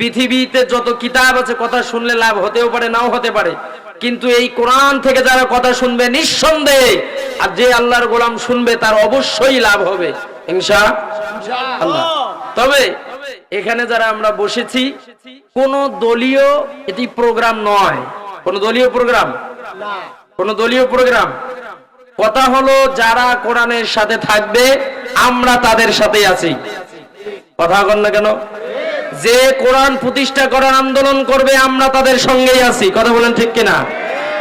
পৃথিবীতে যত কিতাব আছে, কথা শুনলে লাভ হতেও পারে, নাও হতে পারে। কিন্তু এই কোরআন থেকে যারা কথা শুনবে, নিঃসন্দেহে আর যে আল্লাহর গোলাম শুনবে, তার অবশ্যই লাভ হবে। ইনশা আল্লাহ। তবে এখানে যারা আমরা বসেছি, কোন দলীয় এটি প্রোগ্রাম নয়। কোন দলীয় প্রোগ্রাম? কোন দলীয় প্রোগ্রাম? কথা হলো, যারা কোরআনের সাথে থাকবে, আমরা তাদের সাথেই আছি। কথা বল না কেন? যে কোরআন প্রতিষ্ঠা করার আন্দোলন করবে, আমরা তাদের সঙ্গেই আছি। কথা বলেন ঠিক কিনা?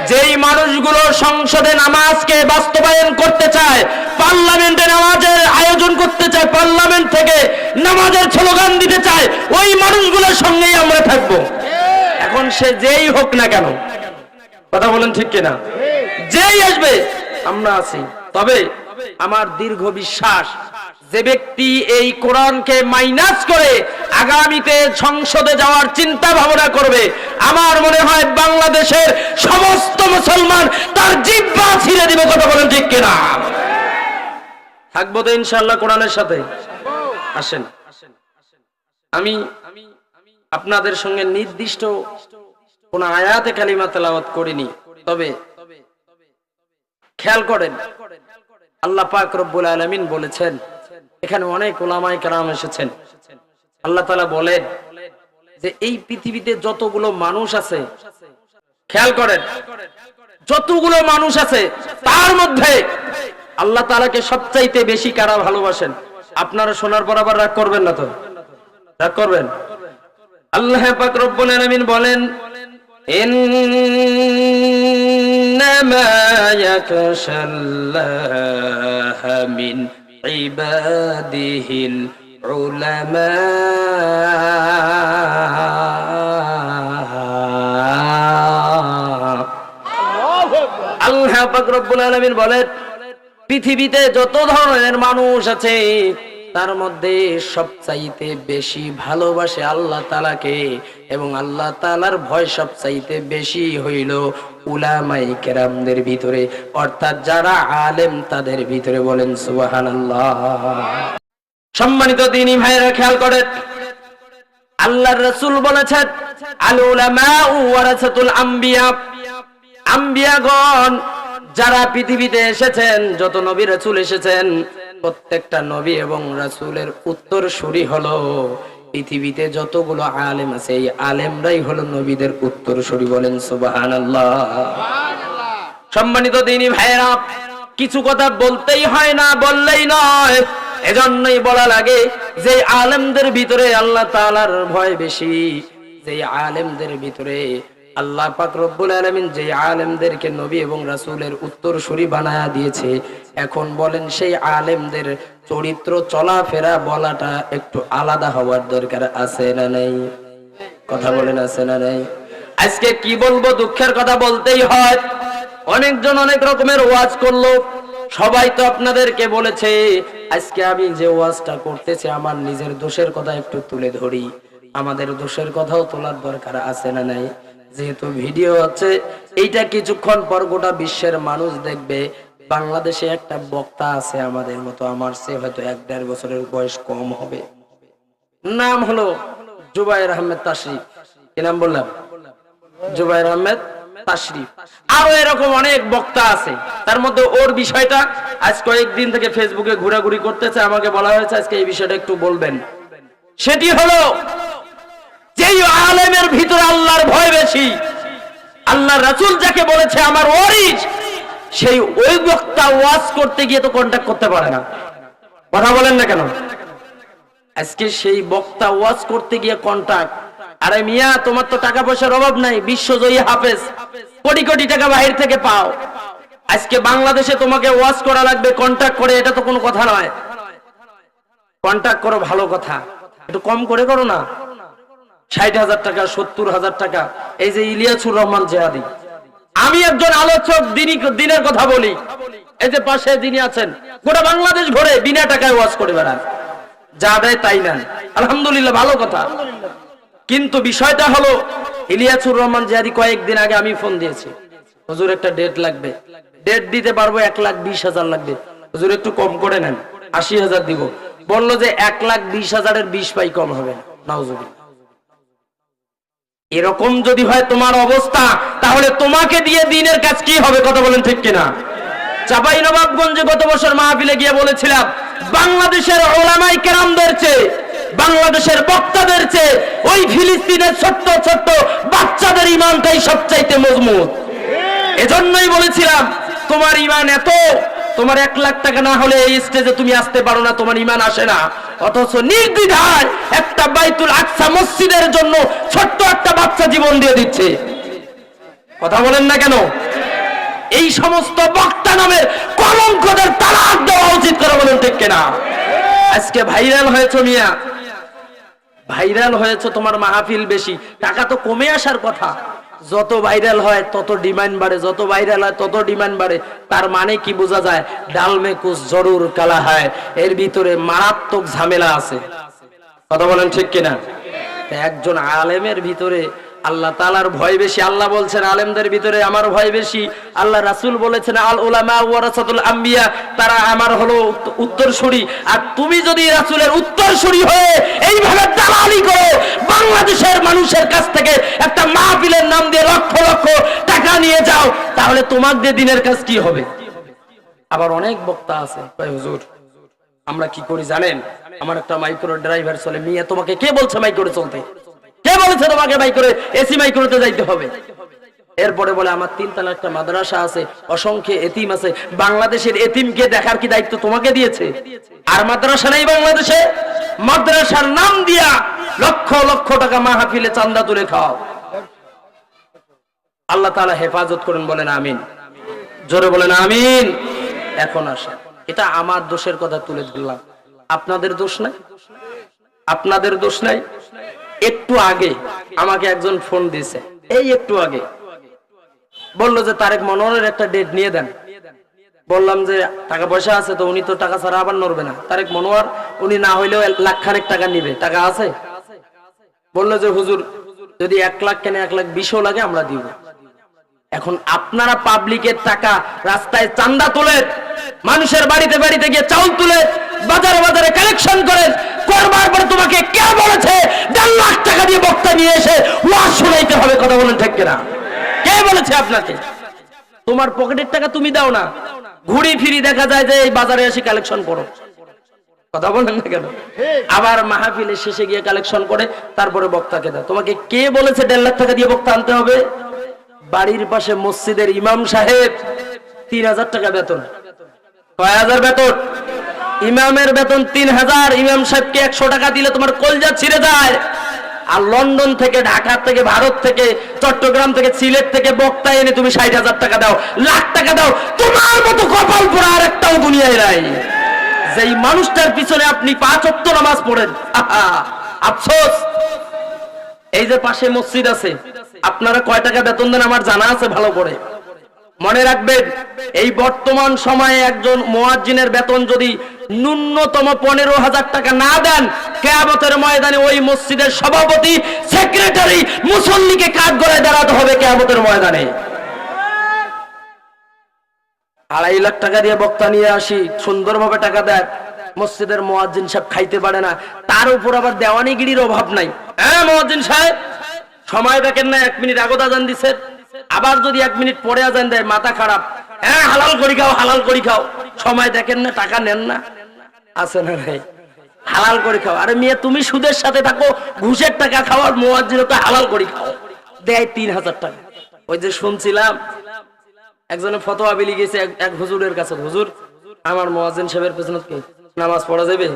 যেই মানুষগুলো সংসদে নামাজকে বাস্তবায়ন করতে চায়, পার্লামেন্টে নামাজের আয়োজন করতে চায়, পার্লামেন্ট থেকে নামাজের স্লোগান দিতে চায়, ওই মানুষগুলোর সঙ্গেই আমরা থাকব। এখন সে যেই হোক না কেন, কথা বলেন ঠিক কিনা? যেই আসবে, আমরা আছি। তবে আমার দীর্ঘ বিশ্বাস যে ব্যক্তি এই কোরআনকে মাইনাস করে আগামীতে সংসদে যাওয়ার চিন্তা ভাবনা করবে, আমার মনে হয় বাংলাদেশের সমস্ত মুসলমান তার জিব্বা ছিঁড়ে দিবে, কথা বলেন ঠিক কিনা? থাকব তো ইনশাল্লাহ কোরআনের সাথে। আসেন। আমি আপনাদের সঙ্গে নির্দিষ্ট কোন আয়াতে কালিমা তেলাওয়াত করিনি, তবে খেয়াল করেন, আল্লাহ পাক রব্বুল আলামিন বলেছেন এখানে অনেক ওলামাই কেরাম এসেছেন। আল্লাহ তালা বলেন যে এই পৃথিবীতে যতগুলো মানুষ আছে, খেয়াল করেন, যতগুলো মানুষ আছে, তার মধ্যে আল্লাহ তালাকে সবচাইতে বেশি কারা ভালোবাসেন? আপনারা শোনার পর আবার রাগ করবেন না তো? রাগ করবেন? আল্লাহ পাক রব্বুল আলামিন বলেন, ইন্নামা ইয়াকশাল্লাহ মিন عباده العلماء আল্লাহ পাক রব্বুল আলামিন বলেন পৃথিবীতে যত ধরনের মানুষ আছে তার মধ্যে সবচাইতে বেশি ভালোবাসে আল্লাহ তালাকে এবং আল্লাহ তালার ভয় সবচাইতে বেশি হইল উলামাই কেরামদের ভিতরে। অর্থাৎ যারা আলেম তাদের ভিতরে বলেন সুবাহান সম্মানিত দিনী ভাইরা খেয়াল করেন। আল্লাহর রসুল বলেছেন, আল যারা পৃথিবীতে এসেছেন, যত নবী রাসূল এসেছেন প্রত্যেকটা নবী এবং রাসূলের উত্তর সুরি হলো পৃথিবীতে যতগুলো আলেম আছে এই আলেমরাই হলো নবীদের উত্তর সুরি বলেন সুবহানাল্লাহ। সম্মানিত দিনী ভাইয়েরা কিছু কথা বলতেই হয় না বললেই নয়। এজন্যই বলা লাগে যে আলেমদের ভিতরে আল্লাহ তাআলার ভয় বেশি যে আলেমদের ভিতরে আল্লাহ পাক রব্বুল আলামিন যে আলেমদেরকে নবী এবং রাসূলের উত্তর সুরি বানায়া দিয়েছে, এখন বলেন সেই আলেমদের চরিত্র চলাফেরা বলাটা একটু আলাদা হওয়ার দরকার আছে না নাই? কথা বলেন আছে না নাই? আজকে কি বলব, দুঃখের কথা বলতেই হয়। অনেকজন অনেক রকমের ওয়াজ করল। সবাই তো আপনাদেরকে বলেছে, আজকে আমি যে ওয়াজটা করতেছি, আমার নিজের দোষের কথা একটু তুলে ধরি। আমাদের দোষের কথাও তোলার দরকার আছে না নাই? যেহেতু ভিডিও হচ্ছে এইটা কিছুক্ষণ পর গোটা বিশ্বের মানুষ দেখবে, বাংলাদেশে একটা বক্তা আছে আমাদের মতো, আমার সে হয়তো এক দেড় বছরের বয়স কম হবে। নাম হলো জুবাইর আহমেদ তাশরিফ। কি নাম বললাম? জুবাইর আহমেদ তাশরিফ। আরও এরকম অনেক বক্তা আছে, তার মধ্যে ওর বিষয়টা আজ কয়েকদিন থেকে ফেসবুকে ঘোরাঘুরি করতেছে, আমাকে বলা হয়েছে আজকে এই বিষয়টা একটু বলবেন। সেটি হলো যেই আলেমের ভিতরে আল্লাহর ভয় বেশি আল্লাহ রাসূল যাকে বলেছে, আমার ওয়ারিস সেই ওই বক্তা ওয়াজ করতে গিয়ে তো কন্টাক্ট করতে পারে না। কথা বলেন না কেন? আজকে সেই বক্তা ওয়াজ করতে গিয়ে কন্টাক্ট আরে মিয়া, তোমার তো টাকা পয়সার অভাব নাই, বিশ্বজয়ী হাফেজ। কোটি কোটি টাকা বাহির থেকে পাও। আজকে বাংলাদেশে তোমাকে ওয়াজ করা লাগবে কন্টাক্ট করে, এটা তো কোনো কথা নয়। কন্টাক্ট করো ভালো কথা। একটু কম করে করো না। ষাট হাজার টাকা, সত্তর হাজার টাকা। এই যে ইলিয়াসুর রহমান জেহাদি। আমি একজন আলোচক দিনের কথা বলি। এই যে পাশে যিনি আছেন, গোটা বাংলাদেশ ঘুরে বিনা টাকায় ওয়াজ করে বেড়ান। যা দেয় তাই নেন। আলহামদুলিল্লাহ, ভালো কথা। কিন্তু বিষয়টা হলো, ইলিয়াসুর রহমান জিয়াদি কয়েকদিন আগে আমি ফোন দিয়েছি। হজুর, একটা ডেট লাগবে। ডেট দিতে পারব এক লাখ বিশ হাজার লাগবে। হজুর, একটু কম করে নেন। আশি হাজার দিব। বলল যে এক লাখ বিশ হাজারের বিশ পাই কম হবে। নাউজুবিল্লাহ। এরকম যদি হয় তোমার অবস্থা, তাহলে তোমাকে দিয়ে দিনের কাজ কি হবে কথা বলেন ঠিক কিনা? চাপাই নবাবগঞ্জে গত বছর মাহফিলে গিয়ে বলেছিলাম, বাংলাদেশের ওলামাই কেরামদের চেয়ে, বাংলাদেশের বক্তাদের চেয়ে ওই ফিলিস্তিনের ছোট্ট ছোট্ট বাচ্চাদের ইমানটাই সবচাইতে মজবুত। এজন্যই বলেছিলাম, তোমার ইমান এত, তোমার এক লাখ টাকা না হলে এই স্টেজে তুমি আসতে পারো না, তোমার ইমান আসে না। অথচ নির্দ্বিধায় একটা বাইতুল আকসা মসজিদের জন্য ছোট্ট একটা বাচ্চা জীবন দিয়ে দিচ্ছে। কথা বলেন না কেন? এই সমস্ত বক্তা নামের কলঙ্কদের তালাক দেওয়া উচিত করে বলেন ঠিক কিনা? আজকে ভাইরাল হয়েছে মিয়া। ভাইরাল হয়েছে তোমার মাহফিল বেশি। টাকা তো কমে আসার কথা। যত ভাইরাল হয়, তত ডিমান্ড বাড়ে, যত ভাইরাল হয়, তত ডিমান্ড বাড়ে। তার মানে কি বোঝা যায়? ডাল মে কুছ জরুর কালা হয়। এর ভিতরে মারাত্মক ঝামেলা আছে। কথা বলেন ঠিক কিনা? একজন আলেমের ভিতরে আল্লাহ তালার ভয় বেশি। আল্লাহ বলছেন, আলেমদের ভিতরে আমার ভয় বেশি। আল্লাহ রাসূল বলেছেন, আল আম্বিয়া, তারা আমার হলো উত্তরসূরি। আর তুমি যদি রাসূলের উত্তরসূরি হয়ে এইভাবে দালালি করো বাংলাদেশের মানুষের কাছ থেকে একটা মাহফিলের নাম দিয়ে লক্ষ লক্ষ টাকা নিয়ে যাও, তাহলে তোমার দিয়ে দিনের কাজ কি হবে? আবার অনেক বক্তা আছে আমরা কি করি জানেন? আমার একটা মাইক্রো ড্রাইভার চলে, মিয়া, তোমাকে কে বলছে মাইক্রো চলতে? কে বলেছে তোমাকে মাইক্রো এসি মাইক্রোতে যাইতে হবে। এরপরে বলে, আমার তিন তালা একটা মাদ্রাসা আছে, অসংখ্য এতিম আছে। বাংলাদেশের এতিমকে দেখার কি দায়িত্ব তোমাকে দিয়েছে? আর মাদ্রাসা নেই বাংলাদেশে। মাদ্রাসার নাম দিয়া লক্ষ লক্ষ টাকা মাহফিলে চান্দা তুলে খাও। আল্লাহ তাআলা হেফাজত করেন, বলেন আমিন। জোরে বলেন আমিন। এখন আসে এটা আমার দোষের কথা তুলে ধরলাম। আপনাদের দোষ নাই? আপনাদের দোষ নাই? একটু আগে আমাকে একজন ফোন দিয়েছে। এই একটু আগে। বলল যে তারেক মনোহরের একটা ডেট নিয়ে দেন। বললাম যে টাকা পয়সা আছে তো উনি তো টাকা ছাড়া আবার নড়বে না। তারেক মনোয়ার উনি না হইলেও লাখ খানেক টাকা নিবে। টাকা আছে? বলল যে হুজুর, যদি এক লাখ কেনে এক লাখ বিশও লাগে আমরা দিব। এখন আপনারা পাবলিকের টাকা রাস্তায় চান্দা তোলেন মানুষের বাড়িতে বাড়িতে গিয়ে চাউল তুলে, বাজারে বাজারে কালেকশন করেন করবার পরে তোমাকে কে বলেছে? দেড় লাখ টাকা দিয়ে বক্তা নিয়ে এসে ওয়াজ শোনাইতে হবে, কথা বলেন ঠিক কিনা? কে বলেছে আপনাকে? তোমার পকেটের টাকা তুমি দাও না। ঘুরি ফিরি দেখা যায় যে এই বাজারে এসে কালেকশন করো। কথা বলেন না কেন? আবার মাহফিলের শেষে গিয়ে কালেকশন করে, তারপরে বক্তাকে দাও। তোমাকে কে বলেছে দেড় লাখ টাকা দিয়ে বক্তা আনতে হবে? বাড়ির পাশে মসজিদের ইমাম সাহেব, তিন হাজার টাকা বেতন। কয় হাজার বেতন? ইমামের বেতন তিন হাজার, ইমাম সাহেবকে একশো টাকা দিলে তোমার কলজা ছিঁড়ে যায়। আর লন্ডন থেকে, ঢাকা থেকে, ভারত থেকে, চট্টগ্রাম থেকে, সিলেট থেকে বক্তা এনে তুমি ষাট হাজার টাকা দাও, লাখ টাকা দাও, তোমার মতো কপাল পোড়া আর একটাও দুনিয়ায় নাই। যেই মানুষটার পিছনে আপনি পাঁচ অক্ত নামাজ পড়েন আফসোস। এই যে পাশে মসজিদ আছে, আপনারা কয় টাকা বেতন দেন আমার জানা আছে, ভালো করে। মনে রাখবেন, এই বর্তমান সময়ে একজন মোয়াজ্জিনের বেতন যদি ন্যূনতম পনেরো হাজার টাকা না দেন, কেয়ামতের ময়দানে ওই মসজিদের সভাপতি, সেক্রেটারি, মুসল্লিকে কাজ গড়ায় দাঁড়াতে হবে কেয়ামতের ময়দানে। আড়াই লাখ টাকা দিয়ে বক্তা নিয়ে আসি, সুন্দরভাবে টাকা দেয়। মসজিদের মোয়াজ্জিন সাহেব খাইতে পারে না, তার উপর আবার দেওয়ানিগিরির অভাব নাই। হ্যাঁ মোয়াজ্জিন সাহেব? সময় দেখেন না, এক মিনিট আগত আজান দিছে। আবার যদি এক মিনিট পরে আজান দেয়, মাথা খারাপ। হ্যাঁ হালাল করি খাও, হালাল করি খাও। সময় দেখেন না, টাকা নেন না। আছে না নাই? হালাল করে খাও। আরে মেয়ে, তুমি সুদের সাথে থাকো, ঘুষের টাকা খাওয়ার মোয়াজ্জিন তো হালাল করি খাও। দেয় তিন হাজার টাকা। ওই যে শুনছিলাম, একজনে ফতোয়া বিলি গেছে এক- হুজুরের কাছে। হুজুর, আমার মোয়াজ্জিন সাহেবের পেছনে কি? নামাজ পড়া যাবে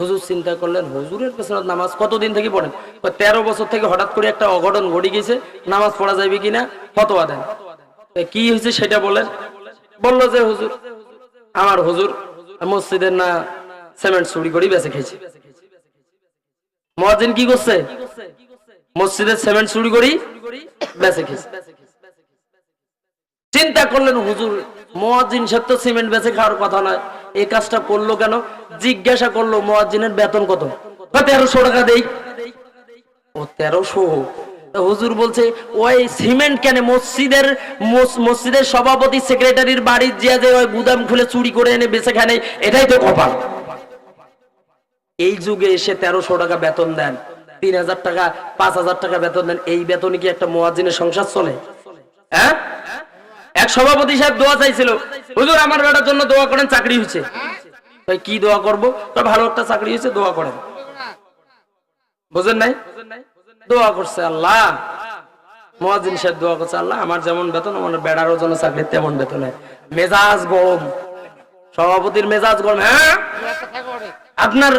হুজুর চিন্তা করলেন, হুজুরের পেছনে নামাজ কতদিন থেকে পড়েন? তেরো বছর থেকে হঠাৎ করে একটা অঘটন ঘটে গেছে, নামাজ পড়া যাবে কিনা? ফতোয়া দেন। কি হয়েছে সেটা বলেন? বলল যে হুজুর, আমার হুজুর মসজিদের না সিমেন্ট চুরি করি বেঁচে খেয়েছে। মোয়াজ্জিন কি করছে? মসজিদের সিমেন্ট চুরি করি বেঁচে খেয়েছে। চিন্তা করলেন, হুজুর, মহাজিন সাহেব তো সিমেন্ট বেঁচে খাওয়ার কথা নয়। এই কাজটা করল কেন? জিজ্ঞাসা করল মোয়াজ্জিনের বেতন কত? তেরোশো টাকা দেই। ও, তেরোশো? হুজুর বলছে ওই সিমেন্ট কেন? মসজিদের মসজিদের সভাপতি সেক্রেটারির বাড়ির যে যে ওই গুদাম খুলে চুরি করে এনে বেচে খায় নাই, এটাই তো কপাল। এই যুগে এসে তেরোশো টাকা বেতন দেন তিন হাজার টাকা পাঁচ হাজার টাকা বেতন দেন এই বেতনে কি একটা মোয়াজিনের সংসার চলে? হ্যাঁ? এক সভাপতি সাহেব দোয়া চাইছিল হুজুর আমার বেটার জন্য দোয়া করেন চাকরি হয়েছে। তাই কি দোয়া করব? ভালো একটা চাকরি হয়েছে দোয়া করেন। বুঝেন নাই? দোয়া করছে আল্লাহ। হ্যাঁ। আপনার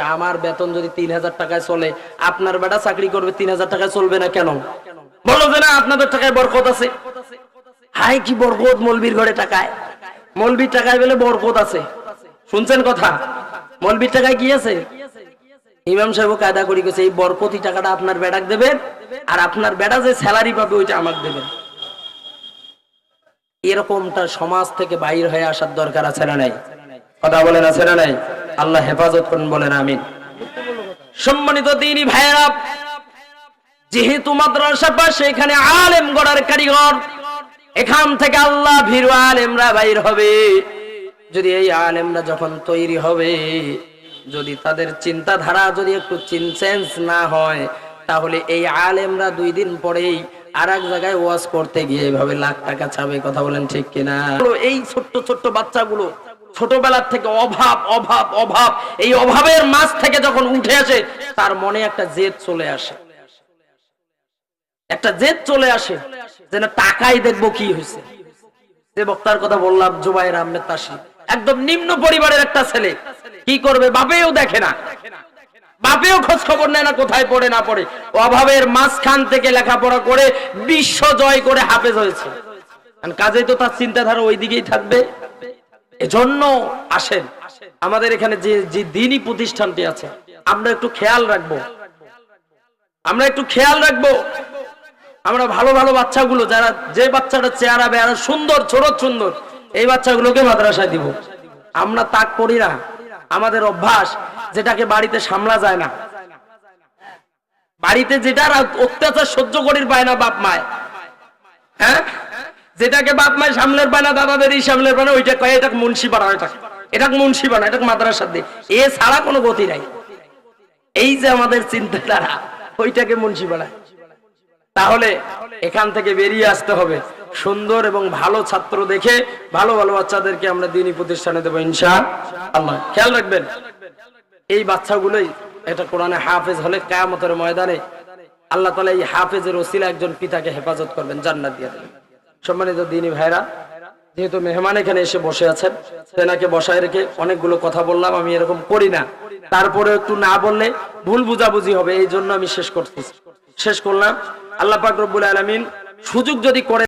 আমার বেতন যদি তিন হাজার টাকায় চলে, আপনার বেটা চাকরি করবে তিন হাজার টাকায় চলবে না কেন? বলো যে না, আপনাদের টাকায় বরকত আছে। হাই কি বরকত, মলবির ঘরে টাকায়। মলবির টাকায় বলে বরকত আছে। শুনছেন কথা? মলবির টাকায় আছে? ইমাম সাহেব কায়দা করি গেছে এই বরকতি টাকাটা আপনার বেটাক দেবেন আর আপনার বেটা যে স্যালারি পাবে ওইটা আমাকে দেবেন এরকমটা সমাজ থেকে বাইর হয়ে আসার দরকার আছে না নাই? কথা বলেন, আছে না নাই? আল্লাহ হেফাজত করুন, বলেন, আমিন। সম্মানিত দিনই ভাইয়েরা, যেহেতু মাদ্রাসা পাশে এখানে আলেম গড়ার কারিগর, এখান থেকে আল্লাহ ভীর আলেমরা বাইর হবে। যদি এই আলেমরা যখন তৈরি হবে, যদি তাদের চিন্তাধারা যদি একটু চেঞ্জ না হয়, তাহলে এই আলেমরা দুই দিন পরেই আর এক জায়গায় ওয়াজ করতে গিয়ে এইভাবে লাখ টাকা চাবে কথা বলেন ঠিক কিনা? এই ছোট্ট ছোট্ট বাচ্চাগুলো ছোটবেলার থেকে অভাব অভাব অভাব, এই অভাবের মাছ থেকে যখন উঠে আসে, তার মনে একটা জেদ চলে আসে। একটা জেদ চলে আসে, যেন টাকাই দেখব কি হয়েছে। যে বক্তার কথা বললাম, জুবাইর আহমেদ তাসি একদম নিম্ন পরিবারের একটা ছেলে। কি করবে? বাপেও দেখে না। বাপেও খোঁজ খবর নেয় না কোথায় পড়ে, না পড়ে। অভাবের মাঝখান থেকে লেখাপড়া করে বিশ্ব জয় করে হাফেজ হয়েছে। কাজেই তো তার চিন্তাধারা ওই দিকেই থাকবে। এজন্য আসেন, আমাদের এখানে যে যে দিনই প্রতিষ্ঠানটি আছে, আমরা একটু খেয়াল রাখব। আমরা একটু খেয়াল রাখব। আমরা ভালো ভালো বাচ্চাগুলো, যারা যে বাচ্চাটা চেহারা বেহারা সুন্দর, ছোট, সুন্দর এই বাচ্চাগুলোকে মাদ্রাসায় দিব। আমরা তাক করি না। আমাদের অভ্যাস যেটাকে বাড়িতে সামলা যায় না। বাড়িতে যেটার অত্যাচার সহ্য করির পায় না বাপ মায়। হ্যাঁ? যেটাকে বাপ মায় সামলের পায় না দাদাদেরই সামলের পায় না, ওইটা কয় এটা মুন্সি পাড়া এটা এটা মুন্সি পাড়া এটা মাদ্রাসার দিয়ে এ ছাড়া কোনো গতি নাই। এই যে আমাদের চিন্তাধারা, ওইটাকে মুন্সি পাড়া তাহলে এখান থেকে বেরিয়ে আসতে হবে। সুন্দর এবং ভালো ছাত্র দেখে ভালো ভালো বাচ্চাদেরকে আমরা দিনই প্রতিষ্ঠানে দেবো, ইনশা আল্লাহ। খেয়াল রাখবেন, এই বাচ্চাগুলোই এটা কোরআনে হাফেজ হলে কায়ামতের ময়দানে আল্লাহ তালা এই হাফেজের ওসিলা একজন পিতাকে হেফাজত করবেন, জান্নাত দিয়ে দেবেন। সম্মানিত দিনী ভাইরা যেহেতু মেহমান এখানে এসে বসে আছেন, তেনাকে বসায় রেখে অনেকগুলো কথা বললাম, আমি এরকম করি না। তারপরে একটু না বললে ভুল বুঝাবুঝি হবে, এই জন্য আমি শেষ করতেছি শেষ করলাম, আল্লাহ পাক রব্বুল আলমিন সুযোগ যদি করে